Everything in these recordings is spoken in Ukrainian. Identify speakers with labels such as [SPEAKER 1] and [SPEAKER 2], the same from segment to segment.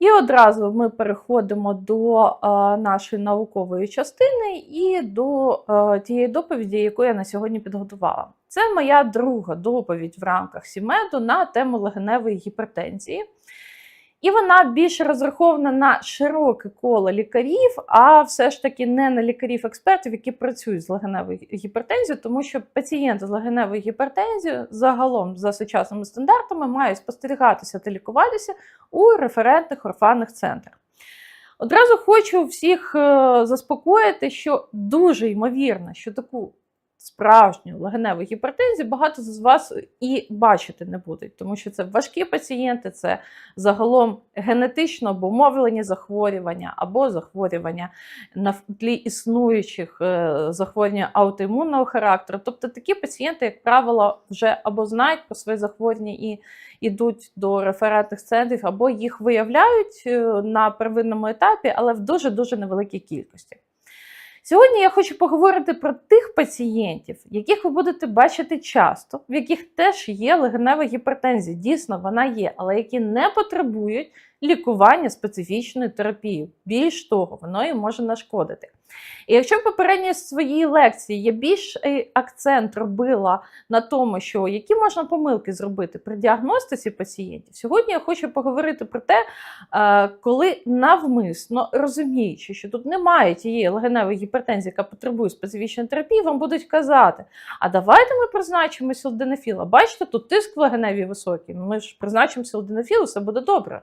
[SPEAKER 1] І одразу ми переходимо до е, нашої наукової частини і до е, тієї доповіді, яку я на сьогодні підготувала. Це моя друга доповідь в рамках Сімеду на тему легеневої гіпертензії. І вона більш розрахована на широке коло лікарів, а все ж таки не на лікарів-експертів, які працюють з легеневою гіпертензією, тому що пацієнти з легеневою гіпертензією загалом за сучасними стандартами мають спостерігатися та лікуватися у референтних орфанних центрах. Одразу хочу всіх е, заспокоїти, що дуже ймовірно, що таку справжню легеневу гіпертензію багато з вас і бачити не будуть, тому що це важкі пацієнти, це загалом генетично обумовлені захворювання або захворювання на тлі існуючих е, захворювань аутоімунного характеру. Тобто такі пацієнти, як правило, вже або знають про свої захворювання і йдуть до референтних центрів, або їх виявляють е, на первинному етапі, але в дуже дуже невеликій кількості. Сьогодні я хочу поговорити про тих пацієнтів, яких ви будете бачити часто, в яких теж є легенева гіпертензія. Дійсно, вона є, але які не потребують лікування специфічної терапії. Більш того, воно їм може нашкодити. І якщо в попередній своїй лекції я більш е, акцент робила на тому, що які можна помилки зробити при діагностиці пацієнтів, сьогодні я хочу поговорити про те, е, коли навмисно розуміючи, що тут немає тієї легеневої гіпертензії, яка потребує специфічної терапії, вам будуть казати: а давайте ми призначимо сілденафіла. Бачите, тут тиск в легеневій високий. Ми ж призначимо сілденафіл, все буде добре.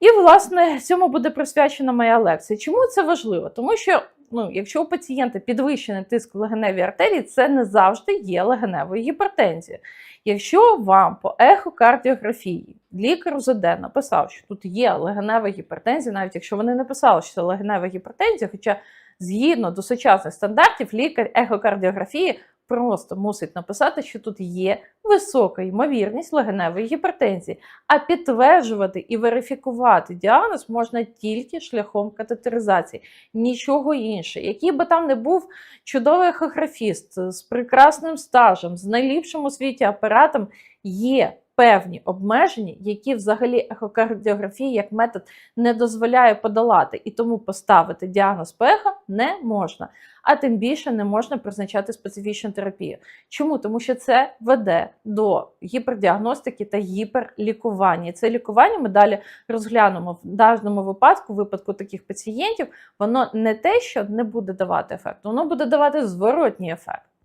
[SPEAKER 1] І, власне, цьому буде присвячена моя лекція. Чому це важливо? Тому що, ну, якщо у пацієнта підвищений тиск в легеневій артерії, це не завжди є легеневою гіпертензією. Якщо вам по ехокардіографії лікар УЗД написав, що тут є легенева гіпертензія, навіть якщо вони не писали, що це легенева гіпертензія, хоча згідно до сучасних стандартів, лікар ехокардіографії просто мусить написати, що тут є висока ймовірність легеневої гіпертензії, а підтверджувати і верифікувати діагноз можна тільки шляхом катетеризації, нічого інше. Який би там не був чудовий ехографіст з прекрасним стажем, з найліпшим у світі апаратом, є певні обмеження, які взагалі ехокардіографія як метод не дозволяє подолати, і тому поставити діагноз пеха не можна, а тим більше не можна призначати специфічну терапію. Чому? Тому що це веде до гіпердіагностики та гіперлікування. І це лікування ми далі розглянемо в даному випадку, в випадку таких пацієнтів, воно не те, що не буде давати ефект, воно буде давати зворотній ефект.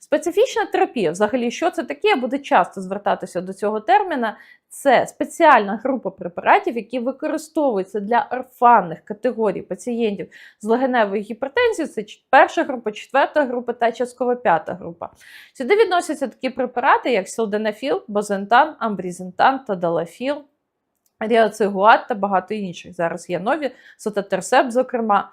[SPEAKER 1] Специфічна терапія, взагалі, що це таке? Я буду часто звертатися до цього терміна. Це спеціальна група препаратів, які використовуються для орфанних категорій пацієнтів з легеневою гіпертензією. Це перша група, четверта група та частково п'ята група. Сюди відносяться такі препарати, як сілденафіл, бозентан, амбрізентан та далафіл. Ріоцигуат та багато інших. Зараз є нові, сотатерсеп, зокрема.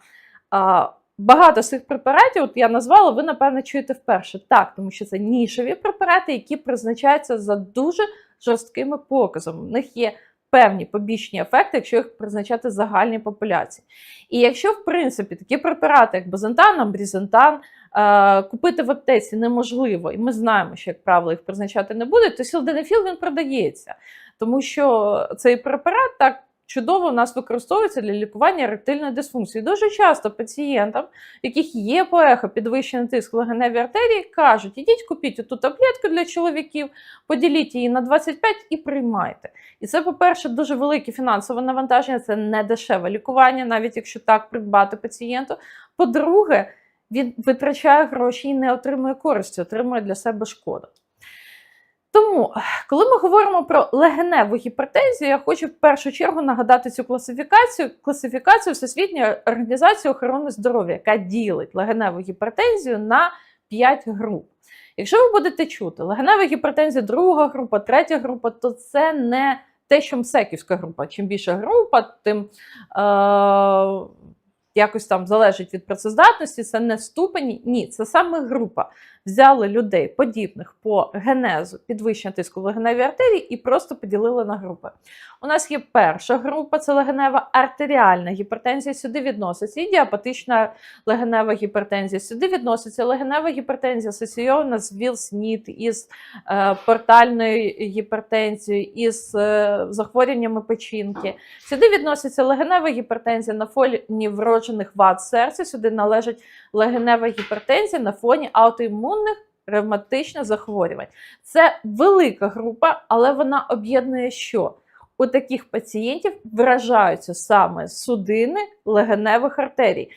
[SPEAKER 1] Багато з цих препаратів, от я назвала, ви, напевно, чуєте вперше. Так, тому що це нішеві препарати, які призначаються за дуже жорсткими показами. В них є певні побічні ефекти, якщо їх призначати загальній популяції. І якщо, в принципі, такі препарати, як базентан, амбрізентан, купити в аптеці неможливо, і ми знаємо, що, як правило, їх призначати не буде, то сілденефіл він продається. Тому що цей препарат так чудово у нас використовується для лікування еректильної дисфункції. Дуже часто пацієнтам, в яких є поехо, підвищений тиск в легеневій артерії, кажуть, ідіть купіть оту таблетку для чоловіків, поділіть її на 25 і приймайте. І це, по-перше, дуже велике фінансове навантаження, це не дешеве лікування, навіть якщо так придбати пацієнту. По-друге, він витрачає гроші і не отримує користі, отримує для себе шкоду. Тому, коли ми говоримо про легеневу гіпертензію, я хочу в першу чергу нагадати цю класифікацію, класифікацію Всесвітньої організації охорони здоров'я, яка ділить легеневу гіпертензію на 5 груп. Якщо ви будете чути, легенева гіпертензія, друга група, третя група, то це не те, що мсеківська група. Чим більша група, тим е- якось там залежить від працездатності, це не ступені. Ні, це саме група. Взяли людей подібних по генезу підвищення тиску в легеневій артерії і просто поділили на групи. У нас є перша група, це легенева артеріальна гіпертензія. Сюди відноситься і діапатична легенева гіпертензія. Сюди відноситься легенева гіпертензія асоційована з ВІЛ-СНІД, із е, портальною гіпертензією, із е, захворюваннями печінки. Сюди відноситься легенева гіпертензія на фоні вроджених вад серця. Сюди належить легенева гіпертензія на фоні аутоімунних ревматичних захворювань. Це велика група, але вона об'єднує що? У таких пацієнтів виражаються саме судини легеневих артерій.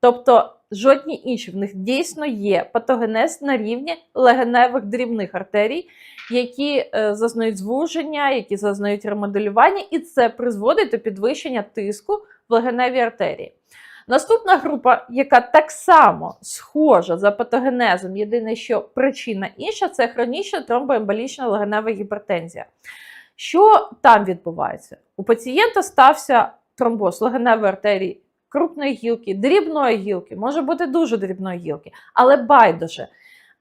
[SPEAKER 1] Тобто жодні інші в них дійсно є патогенез на рівні легеневих дрібних артерій, які е, зазнають звуження, які зазнають ремоделювання, і це призводить до підвищення тиску в легеневій артерії. Наступна група, яка так само схожа за патогенезом, єдине, що причина інша, це хронічна тромбоемболічна легенева гіпертензія. Що там відбувається? У пацієнта стався тромбоз легеневої артерії крупної гілки, дрібної гілки, може бути дуже дрібної гілки, але байдуже.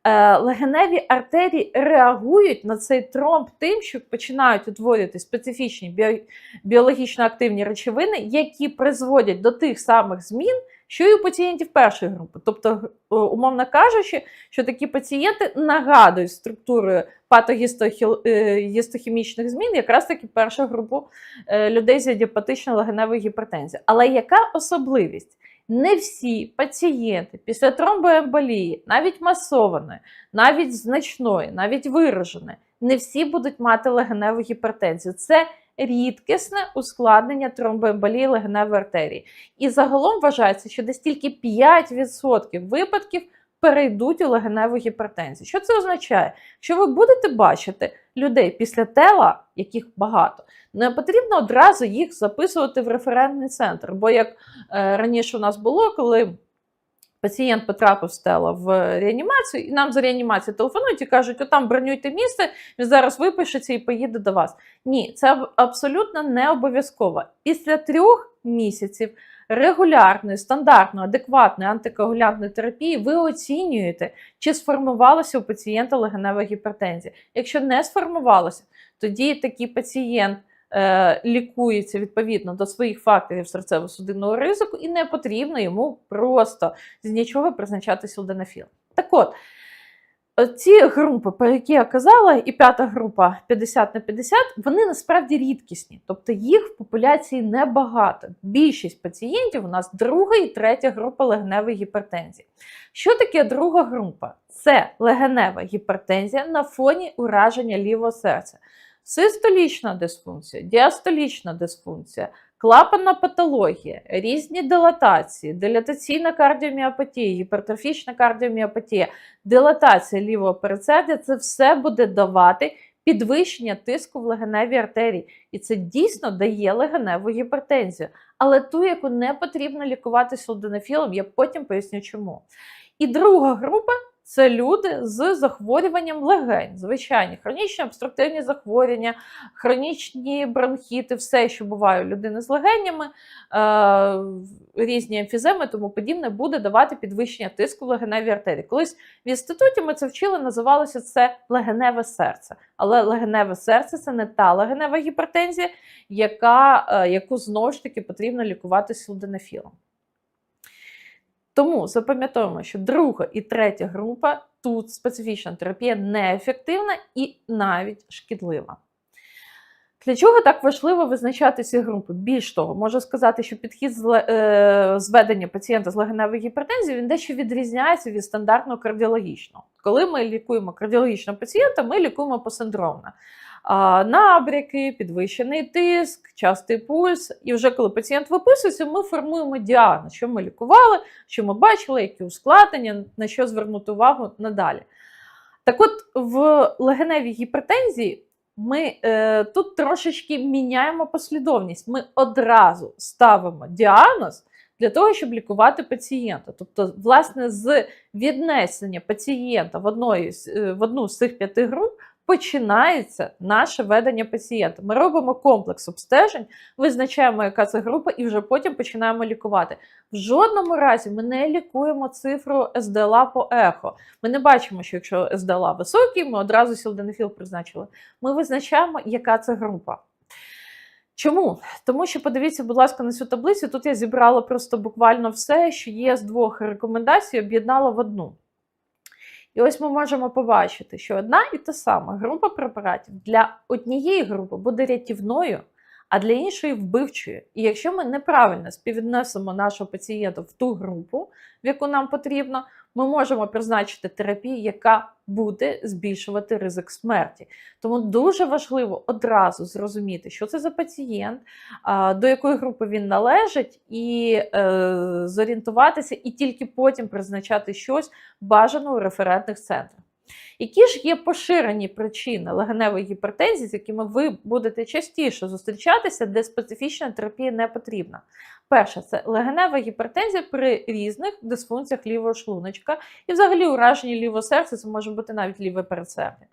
[SPEAKER 1] Е, легеневі артерії реагують на цей тромб тим, що починають утворювати специфічні біо біологічно активні речовини, які призводять до тих самих змін, що і у пацієнтів першої групи. Тобто, е, умовно кажучи, що такі пацієнти нагадують структурою патогістохімічних змін, якраз таки першу групу е, людей з ідіопатичною легеневою гіпертензією. Але яка особливість? Не всі пацієнти після тромбоемболії, навіть масованої, навіть значної, навіть вираженої, не всі будуть мати легеневу гіпертензію. Це рідкісне ускладнення тромбоемболії легеневої артерії. І загалом вважається, що десь тільки 5% випадків перейдуть у легеневу гіпертензію. Що це означає? Що ви будете бачити людей після тела, яких багато, не потрібно одразу їх записувати в референтний центр. Бо як е, раніше у нас було, коли пацієнт потрапив з тела в реанімацію, і нам з реанімації телефонують і кажуть, отам бронюйте місце, він зараз випишеться і поїде до вас. Ні, це абсолютно не обов'язково. Після трьох місяців регулярної, стандартної, адекватної антикоагулянтної терапії ви оцінюєте, чи сформувалася у пацієнта легенева гіпертензія. Якщо не сформувалося, тоді такий пацієнт. Е, лікується відповідно до своїх факторів серцево-судинного ризику, і не потрібно йому просто з нічого призначати сілденафіл. Так от, ці групи, про які я казала, і п'ята група 50 на 50, вони насправді рідкісні, тобто їх в популяції небагато. Більшість пацієнтів у нас друга і третя група легеневої гіпертензії. Що таке друга група? Це легенева гіпертензія на фоні ураження лівого серця. Систолічна дисфункція, діастолічна дисфункція, клапанна патологія, різні дилатації, дилатаційна кардіоміопатія, гіпертрофічна кардіоміопатія, дилатація лівого передсердя це все буде давати підвищення тиску в легеневій артерії. І це дійсно дає легеневу гіпертензію. Але ту, яку не потрібно лікувати солденофілом, я потім поясню чому. І друга група це люди з захворюванням легень, звичайні хронічні обструктивні захворювання, хронічні бронхіти, все, що буває у людини з легенями, е, різні емфіземи, тому подібне, буде давати підвищення тиску в легеневій артерії. Колись в інституті ми це вчили, називалося це легеневе серце. Але легеневе серце це не та легенева гіпертензія, яка, е, яку знову ж таки потрібно лікувати сілденафілом. Тому запам'ятовуємо, що друга і третя група тут специфічна терапія неефективна і навіть шкідлива. Для чого так важливо визначати ці групи? Більш того, можу сказати, що підхід е, зведення пацієнта з легеневою гіпертензією він дещо відрізняється від стандартного кардіологічного. Коли ми лікуємо кардіологічного пацієнта, ми лікуємо посиндромно набряки, підвищений тиск, частий пульс. І вже коли пацієнт виписується, ми формуємо діагноз, що ми лікували, що ми бачили, які ускладнення, на що звернути увагу надалі. Так от в легеневій гіпертензії ми е, тут трошечки міняємо послідовність. Ми одразу ставимо діагноз для того, щоб лікувати пацієнта. Тобто, власне, з віднесення пацієнта в, одної, в одну з цих п'яти груп починається наше ведення пацієнта. Ми робимо комплекс обстежень, визначаємо, яка це група, і вже потім починаємо лікувати. В жодному разі ми не лікуємо цифру СДЛА по ехо. Ми не бачимо, що якщо СДЛА високий, ми одразу сілденофіл призначили. Ми визначаємо, яка це група. Чому? Тому що подивіться, будь ласка, на цю таблицю. Тут я зібрала просто буквально все, що є з двох рекомендацій, об'єднала в одну. І ось ми можемо побачити, що одна і та сама група препаратів для однієї групи буде рятівною, а для іншої вбивчою. І якщо ми неправильно співвіднесемо нашого пацієнта в ту групу, в яку нам потрібно, ми можемо призначити терапію, яка буде збільшувати ризик смерті. Тому дуже важливо одразу зрозуміти, що це за пацієнт, до якої групи він належить, і е, зорієнтуватися, і тільки потім призначати щось бажано у референтних центрах. Які ж є поширені причини легеневої гіпертензії, з якими ви будете частіше зустрічатися, де специфічна терапія не потрібна? Перше, це легенева гіпертензія при різних дисфункціях лівого шлуночка і взагалі ураженні лівого серця, це може бути навіть ліве передсердя.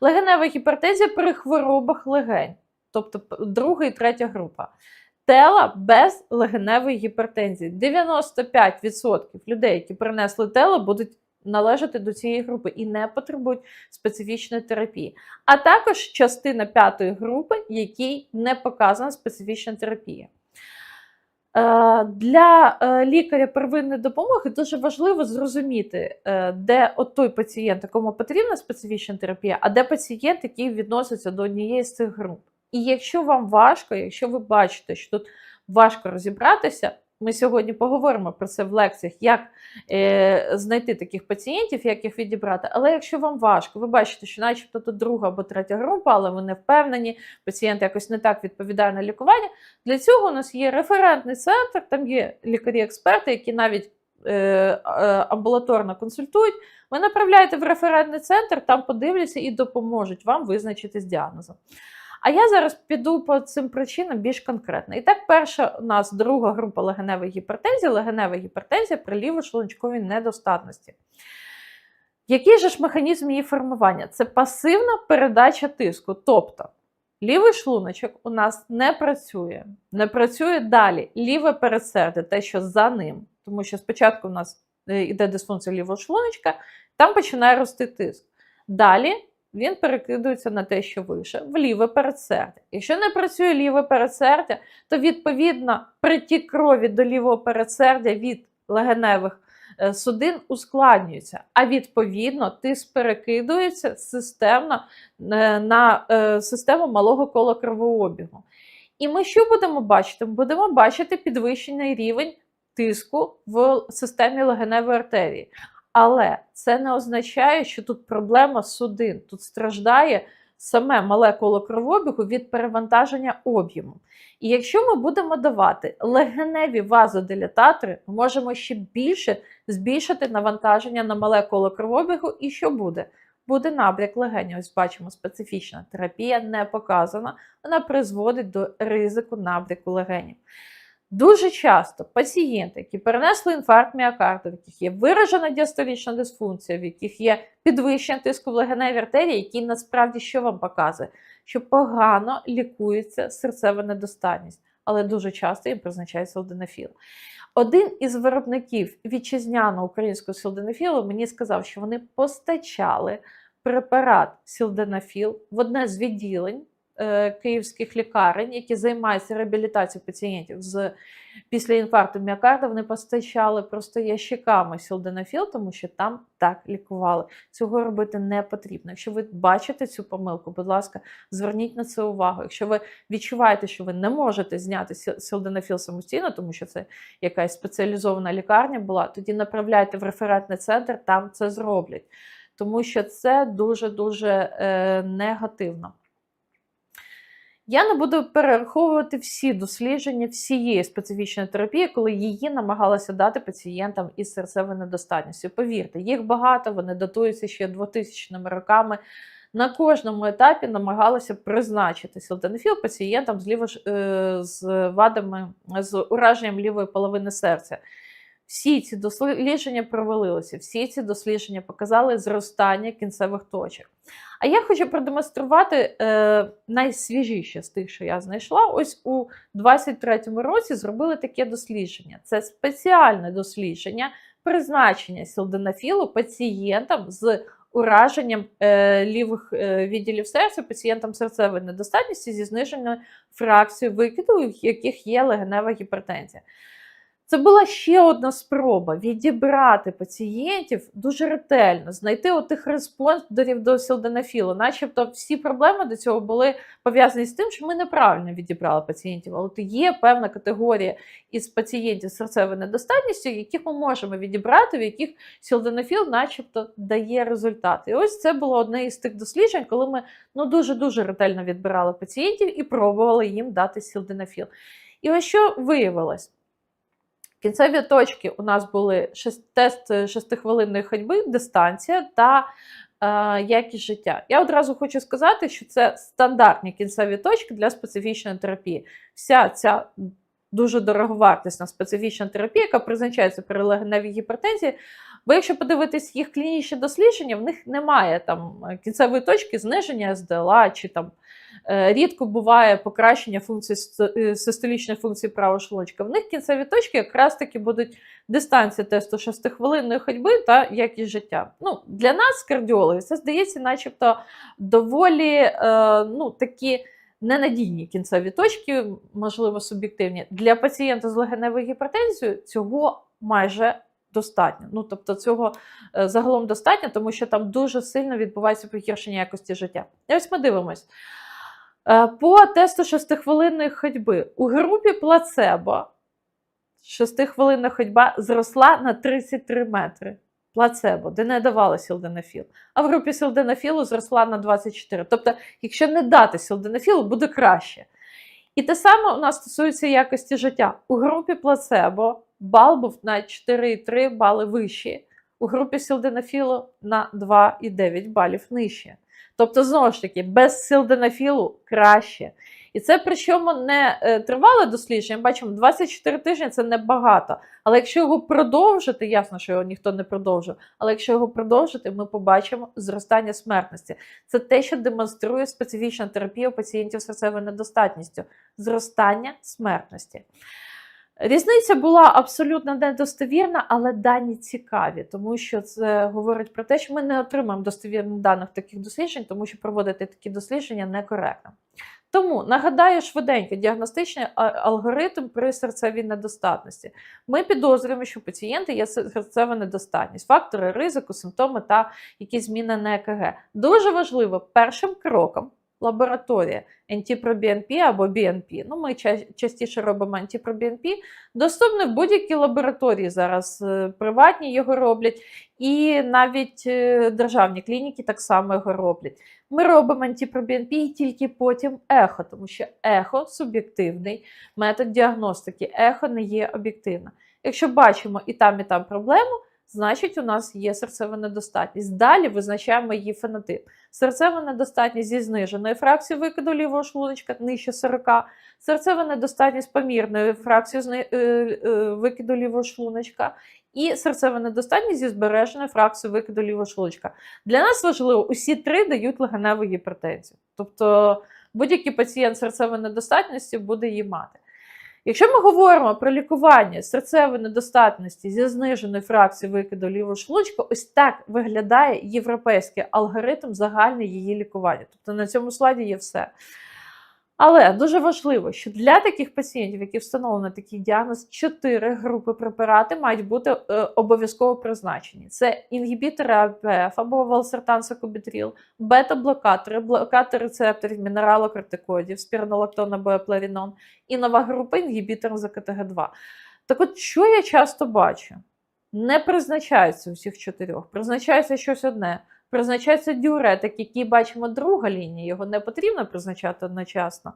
[SPEAKER 1] Легенева гіпертензія при хворобах легень, тобто друга і третя група. Тела без легеневої гіпертензії. 95% людей, які принесли тело, будуть належати до цієї групи і не потребують специфічної терапії. А також частина п'ятої групи, якій не показана специфічна терапія. Е, Для е, лікаря первинної допомоги дуже важливо зрозуміти, е, де от той пацієнт, якому потрібна специфічна терапія, а де пацієнт, який відноситься до однієї з цих груп. І якщо вам важко, якщо ви бачите, що тут важко розібратися, ми сьогодні поговоримо про це в лекціях, як е, знайти таких пацієнтів, як їх відібрати. Але якщо вам важко, ви бачите, що начебто тут друга або третя група, але ви не впевнені, пацієнт якось не так відповідає на лікування. Для цього у нас є референтний центр, там є лікарі-експерти, які навіть е, е, амбулаторно консультують. Ви направляєте в референтний центр, там подивляться і допоможуть вам визначити з діагнозом. А я зараз піду по цим причинам більш конкретно. І так, перша у нас друга група легеневої гіпертензії, легенева гіпертензія при лівошлунчковій недостатності. Який же ж механізм її формування? Це пасивна передача тиску. Тобто лівий шлуночок у нас не працює, не працює далі ліве передсердя, те, що за ним. Тому що спочатку у нас е, йде дисфункція лівого шлуночка, там починає рости тиск. Далі він перекидується на те, що вище, в ліве передсердя. Якщо не працює ліве передсердя, то відповідно притік крові до лівого передсердя від легеневих е, судин ускладнюється, а відповідно тиск перекидується системно е, на е, систему малого кола кровообігу. І ми що будемо бачити? Будемо бачити підвищений рівень тиску в системі легеневої артерії. Але це не означає, що тут проблема судин. Тут страждає саме мале коло кровообігу від перевантаження об'єму. І якщо ми будемо давати легеневі вазодилататори, ми можемо ще більше збільшити навантаження на мале коло кровообігу. І що буде? Буде набряк легенів. Ось бачимо, специфічна терапія не показана, вона призводить до ризику набряку легенів. Дуже часто пацієнти, які перенесли інфаркт міокарду, в яких є виражена діастолічна дисфункція, в яких є підвищення тиску в легеневій артерії, який насправді що вам показує? Що погано лікується серцева недостатність, але дуже часто їм призначають sildenafil. Один із виробників вітчизняного українського sildenafil мені сказав, що вони постачали препарат sildenafil в одне з відділень київських лікарень, які займаються реабілітацією пацієнтів з після інфаркту міокарда. Вони постачали просто ящиками сілденафіл, тому що там так лікували. Цього робити не потрібно. Якщо ви бачите цю помилку, будь ласка, зверніть на це увагу. Якщо ви відчуваєте, що ви не можете зняти сілденафіл самостійно, тому що це якась спеціалізована лікарня була, тоді направляйте в референтний центр, там це зроблять. Тому що це дуже-дуже е, негативно. Я не буду перераховувати всі дослідження всієї специфічної терапії, коли її намагалися дати пацієнтам із серцевою недостатністю. Повірте, їх багато, вони датуються ще 2000 роками. На кожному етапі намагалися призначити сілденафіл пацієнтам з, ліво, е, з вадами з ураженням лівої половини серця. Всі ці дослідження провалилися, всі ці дослідження показали зростання кінцевих точок. А я хочу продемонструвати е, найсвіжіше з тих, що я знайшла. Ось у 23-му році зробили таке дослідження. Це спеціальне дослідження призначення сілденафілу пацієнтам з ураженням е, лівих е, відділів серця, пацієнтам серцевої недостатності зі зниженою фракцією викиду, у яких є легенева гіпертензія. Це була ще одна спроба відібрати пацієнтів дуже ретельно, знайти отих респондерів до сілденафілу. Начебто всі проблеми до цього були пов'язані з тим, що ми неправильно відібрали пацієнтів. Але є певна категорія із пацієнтів з серцевою недостатністю, яких ми можемо відібрати, в яких сілденафіл начебто дає результати. І ось це було одне із тих досліджень, коли ми ну, дуже-дуже ретельно відбирали пацієнтів і пробували їм дати сілденафіл. І ось що виявилось? Кінцеві точки у нас були тест шестихвилинної ходьби, дистанція та е, якість життя. Я одразу хочу сказати, що це стандартні кінцеві точки для специфічної терапії. Вся ця дуже дороговартісна специфічна терапія, яка призначається при легеневій гіпертензії. Бо якщо подивитись їх клінічні дослідження, в них немає там кінцевої точки зниження СДЛА чи там Е, рідко буває покращення функції е, систолічної функції правого шлуночка. В них кінцеві точки якраз таки будуть дистанція тесту 6-хвилинної ходьби та якість життя. Ну, Для нас, кардіологів, це здається, начебто доволі е, ну, такі. Ненадійні кінцеві точки, можливо, суб'єктивні. Для пацієнта з легеневою гіпертензією цього майже достатньо. Ну, тобто, цього загалом достатньо, тому що там дуже сильно відбувається погіршення якості життя. І ось ми дивимось. Е, по тесту 6-хвилинної ходьби у групі плацебо 6-хвилинна ходьба зросла на 33 метри. Плацебо, де не давали сілденафіл. А в групі сілденафілу зросла на 24. Тобто, якщо не дати сілденафілу, буде краще. І те саме у нас стосується якості життя. У групі плацебо бал був на 4,3 бали вищий. У групі сілденафілу на 2,9 балів нижче. Тобто, знову ж таки, без силденафілу краще. І це причому не е, тривале дослідження. Бачимо, 24 тижні це небагато. Але якщо його продовжити, ясно, що його ніхто не продовжив, але якщо його продовжити, ми побачимо зростання смертності. Це те, що демонструє специфічна терапія пацієнтів з серцевою недостатністю зростання смертності. Різниця була абсолютно недостовірна, але дані цікаві, тому що це говорить про те, що ми не отримаємо достовірних даних таких досліджень, тому що проводити такі дослідження некоректно. Тому нагадаю швиденько діагностичний алгоритм при серцевій недостатності. Ми підозрюємо, що у пацієнта є серцева недостатність, фактори ризику, симптоми та якісь зміни на ЕКГ. Дуже важливо першим кроком лабораторія антипробіНП або BNP. Ну, Ми частіше робимо антипробіНП. Доступний в будь-якій лабораторії зараз е, приватні його роблять, і навіть е, державні клініки так само його роблять. Ми робимо антипробіНП і тільки потім ехо, тому що ехо суб'єктивний метод діагностики, ехо не є об'єктивно. Якщо бачимо і там, і там проблему значить у нас є серцева недостатність. Далі визначаємо її фенотип. Серцева недостатність зі зниженою фракцією викиду лівого шлуночка нижче 40, серцева недостатність помірною фракцією е, е, викиду лівого шлуночка. І серцева недостатність зі збереженою фракцією викиду лівого шлуночка. Для нас важливо, усі три дають легеневу гіпертензію. Тобто будь-який пацієнт серцевої недостатності буде її мати. Якщо ми говоримо про лікування серцевої недостатності зі зниженою фракцією викиду лівого шлунчика, ось так виглядає європейський алгоритм загальне її лікування. Тобто на цьому слайді є все. Але дуже важливо, що для таких пацієнтів, які встановлено такий діагноз, чотири групи препарати мають бути е, обов'язково призначені: це інгібітори АПФ або валсертансокобітріл, бета-блокатори, блокатори рецепторів мінералокортикоїдів, спірнолактон або еплерінон, і нова група інгібіторів ЗКТГ2. Так от, що я часто бачу? Не призначається у всіх чотирьох, призначається щось одне. Призначається діуретик, який бачимо друга лінія, його не потрібно призначати одночасно.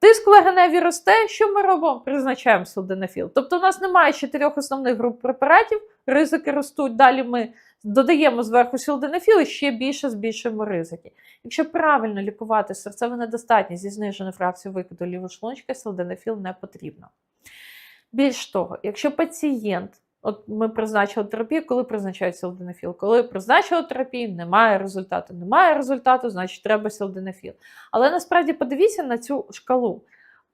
[SPEAKER 1] Тиск легеневі росте, що ми робимо? Призначаємо силденафіл. Тобто у нас немає чотирьох основних груп препаратів, ризики ростуть. Далі ми додаємо зверху силденафіл і ще більше збільшуємо ризики. Якщо правильно лікувати серцеву недостатність зі зниженою фракцією викиду лівошлунчика, силденафіл не потрібно. Більш того, якщо пацієнт От ми призначили терапію, коли призначають селденофіл? Коли призначили терапію, немає результату. Немає результату, значить треба селденофіл. Але насправді подивіться на цю шкалу.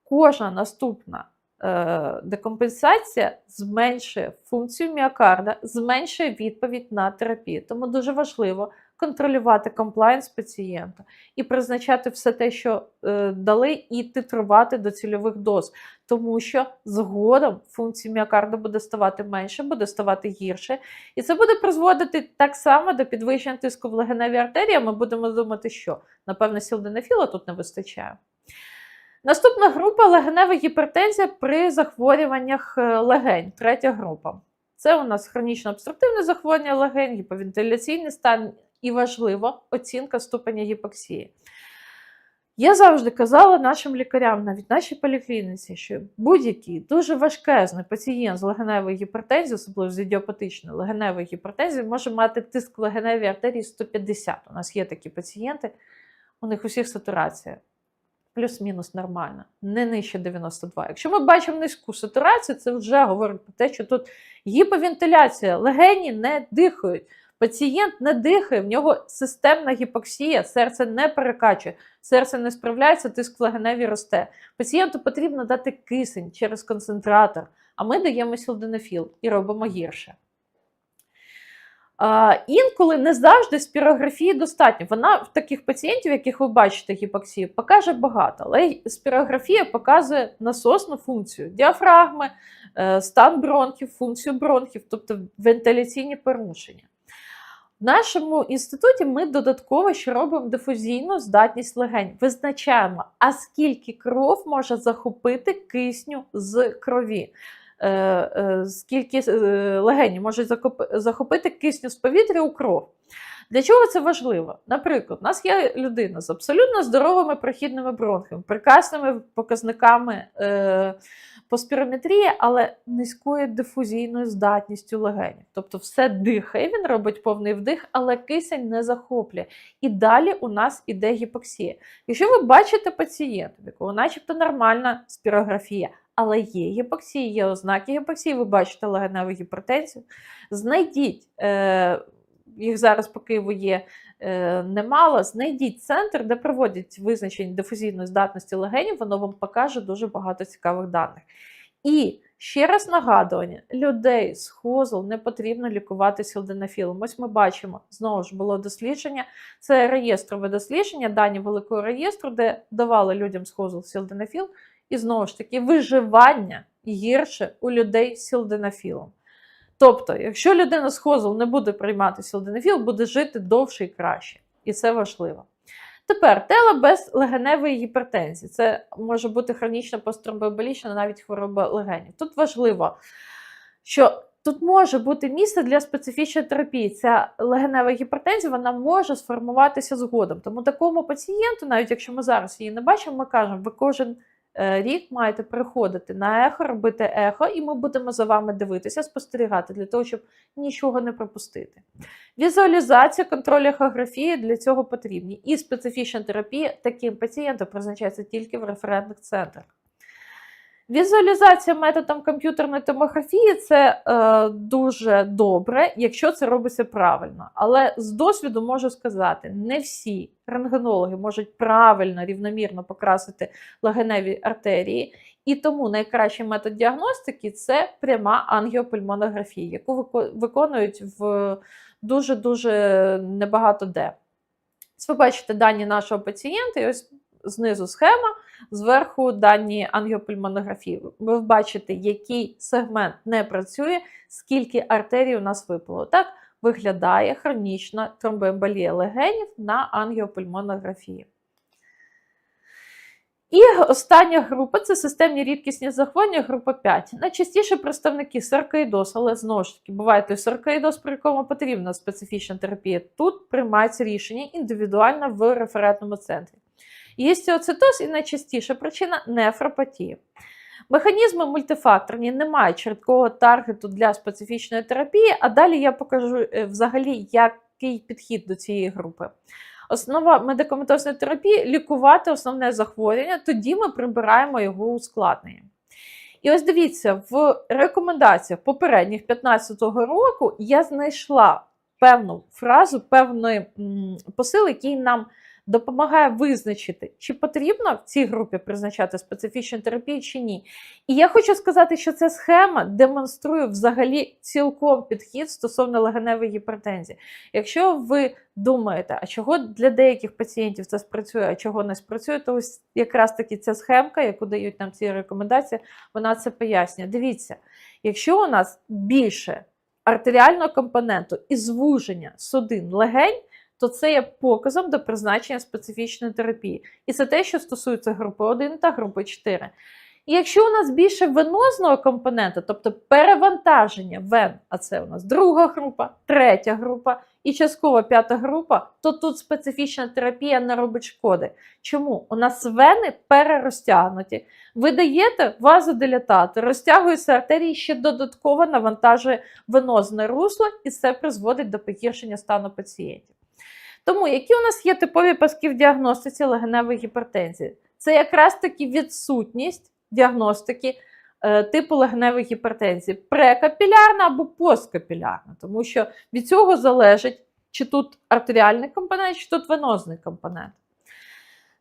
[SPEAKER 1] Кожна наступна е, декомпенсація зменшує функцію міокарда, зменшує відповідь на терапію. Тому дуже важливо контролювати комплайнс пацієнта і призначати все те, що е, дали, і титрувати до цільових доз, тому що згодом функція міокарда буде ставати менше, буде ставати гірше, і це буде призводити так само до підвищення тиску в легеневій артерії. Ми будемо думати, що напевно сілденафіла тут не вистачає. Наступна група легенева гіпертензія при захворюваннях е, легень, третя група. Це у нас хронічно обструктивне захворювання легень, гіповентиляційний стан і важливо оцінка ступеня гіпоксії. Я завжди казала нашим лікарям, навіть нашій поліклініці, що будь-який дуже важкезний пацієнт з легеневою гіпертензією, особливо з ідіопатичною легеневою гіпертензією, може мати тиск легеневій артерії 150. У нас є такі пацієнти, у них усіх сатурація плюс-мінус нормальна, не нижче 92. Якщо ми бачимо низьку сатурацію, це вже говорить про те, що тут гіповентиляція, легені не дихають. Пацієнт не дихає, в нього системна гіпоксія, серце не перекачує, серце не справляється, тиск в легеневі росте. Пацієнту потрібно дати кисень через концентратор, а ми даємо сілденофіл і робимо гірше. А, інколи не завжди спірографії достатньо. Вона в таких пацієнтів, яких ви бачите гіпоксію, покаже багато, але спірографія показує насосну функцію діафрагми, е, стан бронхів, функцію бронхів, тобто вентиляційні порушення. В нашому інституті ми додатково ще робимо дифузійну здатність легень. Визначаємо, а скільки кров може захопити кисню з крові. Е, е, Скільки е, легені можуть захопити кисню з повітря у кров. Для чого це важливо? Наприклад, у нас є людина з абсолютно здоровими прохідними бронхами, прекрасними показниками е, по спірометрії, але низькою дифузійною здатністю легенів. Тобто все дихає, він робить повний вдих, але кисень не захоплює. І далі у нас іде гіпоксія. Якщо ви бачите пацієнта, якого начебто нормальна спірографія, але є гіпоксія, є ознаки гіпоксії, ви бачите легеневу гіпертензію, знайдіть. Е, їх зараз по Києву є е, немало. Знайдіть центр, де проводять визначення дифузійної здатності легенів, воно вам покаже дуже багато цікавих даних. І ще раз нагадування: людей з хозл не потрібно лікувати сілденафілом. Ось ми бачимо, знову ж було дослідження. Це реєстрове дослідження, дані великого реєстру, де давали людям з хозл сілденафіл. І знову ж таки, виживання гірше у людей з сілденафілом. Тобто, якщо людина з хозл не буде приймати сілденафіл, буде жити довше і краще. І це важливо. Тепер тело без легеневої гіпертензії. Це може бути хронічна посттромбоемболічна, навіть хвороба легенів. Тут важливо, що тут може бути місце для специфічної терапії. Ця легенева гіпертензія вона може сформуватися згодом. Тому такому пацієнту, навіть якщо ми зараз її не бачимо, ми кажемо, ви кожен рік маєте приходити на ехо, робити ехо, і ми будемо за вами дивитися, спостерігати для того, щоб нічого не пропустити. Візуалізація, контроль ехографії для цього потрібні. І специфічна терапія таким пацієнтам призначається тільки в референтних центрах. Візуалізація методом комп'ютерної томографії це е, дуже добре, якщо це робиться правильно. Але з досвіду можу сказати, не всі рентгенологи можуть правильно, рівномірно покрасити легеневі артерії, і тому найкращий метод діагностики це пряма ангіопульмонографія, яку виконують в дуже-дуже небагато де. Ви бачите дані нашого пацієнта, і ось знизу схема, зверху дані ангіопульмонографії. Ви бачите, який сегмент не працює, скільки артерій у нас випало. Так виглядає хронічна тромбоемболія легенів на ангіопульмонографії. І остання група це системні рідкісні захворювання, група 5. Найчастіше представники саркоїдоз, але знову ж таки, буває той саркоїдоз, при якому потрібна специфічна терапія. Тут приймається рішення індивідуально в референтному центрі. Єстіоцитоз і найчастіша причина нефропатії. Механізми мультифакторні не мають таргету для специфічної терапії, а далі я покажу е, взагалі, який підхід до цієї групи. Основа медикаментозної терапії лікувати основне захворювання, тоді ми прибираємо його ускладнення. І ось дивіться, в рекомендаціях попередніх 15-го року я знайшла певну фразу, певний посил, який нам допомагає визначити, чи потрібно в цій групі призначати специфічну терапію чи ні. І я хочу сказати, що ця схема демонструє взагалі цілком підхід стосовно легеневої гіпертензії. Якщо ви думаєте, а чого для деяких пацієнтів це спрацює, а чого не спрацює, то ось якраз таки ця схемка, яку дають нам ці рекомендації, вона це пояснює. Дивіться, якщо у нас більше артеріального компоненту і звуження судин легень, то це є показом до призначення специфічної терапії. І це те, що стосується групи 1 та групи 4. І якщо у нас більше венозного компоненту, тобто перевантаження вен, а це у нас друга група, третя група і частково п'ята група, то тут специфічна терапія не робить шкоди. Чому? У нас вени перерозтягнуті. Ви даєте вазодилататор, розтягуються артерії, ще додатково навантажує венозне русло, і це призводить до погіршення стану пацієнтів. Тому, які у нас є типові паски в діагностиці легеневої гіпертензії? Це якраз таки відсутність діагностики е, типу легеневої гіпертензії, прекапілярна або посткапілярна, тому що від цього залежить, чи тут артеріальний компонент, чи тут венозний компонент.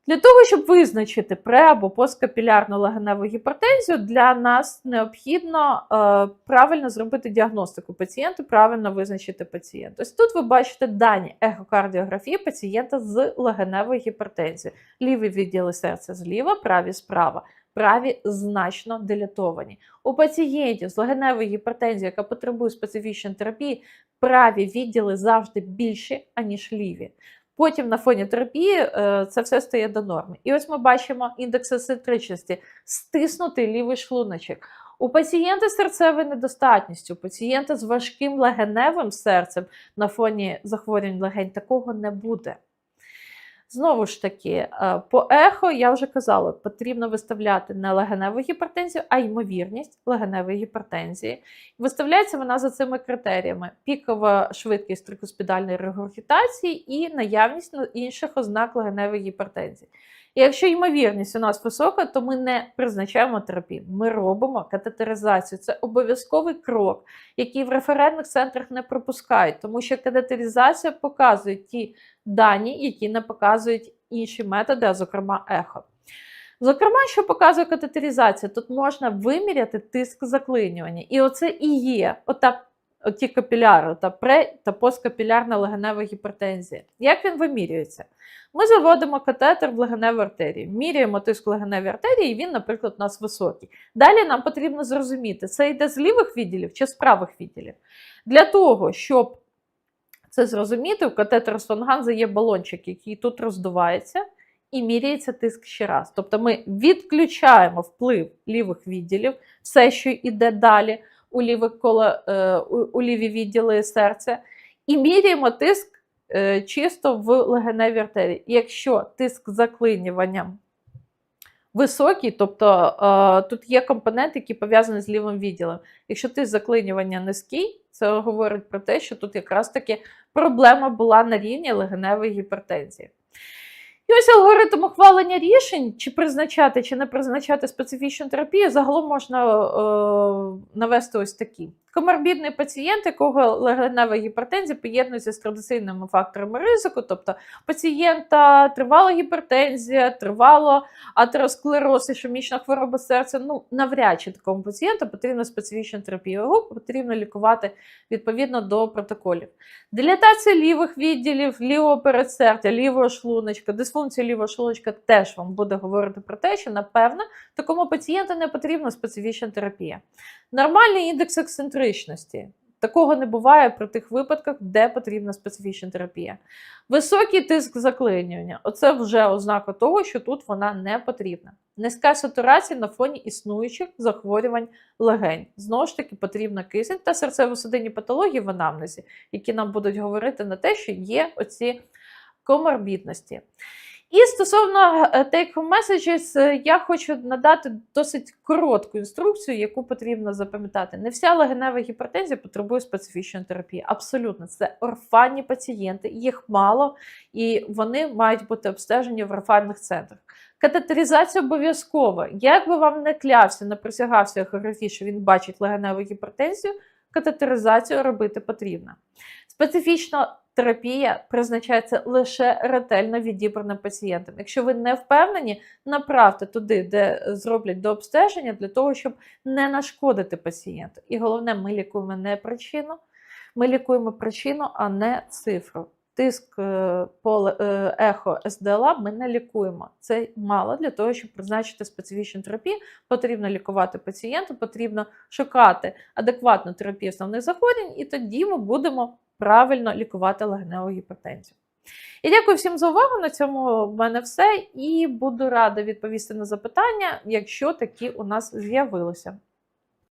[SPEAKER 1] Для того, щоб визначити пре або посткапілярну легеневу гіпертензію, для нас необхідно е, правильно зробити діагностику пацієнта, правильно визначити пацієнта. Ось тут ви бачите дані ехокардіографії пацієнта з легеневою гіпертензією. Ліві відділи серця зліва, праві справа. Праві значно дилатовані. У пацієнтів з легеневою гіпертензією, яка потребує специфічної терапії, праві відділи завжди більші, аніж ліві. Потім на фоні терапії е, це все стає до норми. І ось ми бачимо індекс асиметричності, стиснутий лівий шлуночок. У пацієнта з серцевою недостатністю, у пацієнта з важким легеневим серцем на фоні захворювань легень такого не буде. Знову ж таки, е, по ехо я вже казала, потрібно виставляти не легеневу гіпертензію, а ймовірність легеневої гіпертензії. Виставляється вона за цими критеріями: пікова швидкість трикоспідальної регургітації і наявність інших ознак легеневої гіпертензії. І якщо ймовірність у нас висока, то ми не призначаємо терапію, ми робимо катетеризацію. Це обов'язковий крок, який в референтних центрах не пропускають, тому що катетеризація показує ті дані, які не показують інші методи, а зокрема ехо. Зокрема, що показує катетеризація, тут можна виміряти тиск заклинювання. І оце і є ота, оті капіляри, та пре та посткапілярна легенева гіпертензія. Як він вимірюється? Ми заводимо катетер в легеневу артерію, міряємо тиск в легеневій артерії, і він, наприклад, у нас високий. Далі нам потрібно зрозуміти, це йде з лівих відділів чи з правих відділів. Для того, щоб це зрозуміти, у катетера Сонганза є балончик, який тут роздувається, і міряється тиск ще раз. Тобто ми відключаємо вплив лівих відділів, все, що йде далі у лівих коло, е, у, ліві відділи серця, і міряємо тиск е, чисто в легеневій артерії. Якщо тиск заклинюванням високий, тобто е, тут є компонент, який пов'язаний з лівим відділом. Якщо тиск заклинювання низький, це говорить про те, що тут якраз таки проблема була на рівні легеневої гіпертензії. І ось алгоритм ухвалення рішень, чи призначати, чи не призначати специфічну терапію, загалом можна е, навести ось такі. Коморбідний пацієнт, якого легенева гіпертензія поєднується з традиційними факторами ризику, тобто пацієнта тривала гіпертензія, тривало атеросклероз, ішемічна хвороба серця. Ну, навряд чи такому пацієнту потрібна специфічна терапія. Його потрібно лікувати відповідно до протоколів. Дилатація лівих відділів, лівого передсердя, лівого шлуночка, дисфункція лівого шлуночка теж вам буде говорити про те, що, напевно, такому пацієнту не потрібна специфічна терапія. Нормальний індекс ексцентричності. Такого не буває при тих випадках, де потрібна специфічна терапія. Високий тиск заклинювання оце вже ознака того, що тут вона не потрібна. Низька сатурація на фоні існуючих захворювань легень. Знову ж таки, потрібна кисень та серцево-судинні патології в анамнезі, які нам будуть говорити на те, що є оці коморбідності. І стосовно take-home messages, е, я хочу надати досить коротку інструкцію, яку потрібно запам'ятати. Не вся легенева гіпертензія потребує специфічної терапії. Абсолютно, це орфанні пацієнти, їх мало, і вони мають бути обстежені в орфанних центрах. Катетеризація обов'язкова. Як би вам не клявся, не присягався ехографі, що він бачить легеневу гіпертензію, катетеризацію робити потрібно. Специфічна терапія призначається лише ретельно відібраним пацієнтам. Якщо ви не впевнені, направте туди, де зроблять до обстеження, для того, щоб не нашкодити пацієнту. І головне, ми лікуємо не причину, ми лікуємо причину, а не цифру. Тиск е, е, ехо СДЛА ми не лікуємо. Це мало для того, щоб призначити специфічну терапію. Потрібно лікувати пацієнта, потрібно шукати адекватну терапію основних захворювань, і тоді ми будемо правильно лікувати легеневу гіпертензію. І дякую всім за увагу. На цьому в мене все. І буду рада відповісти на запитання, якщо такі у нас з'явилися.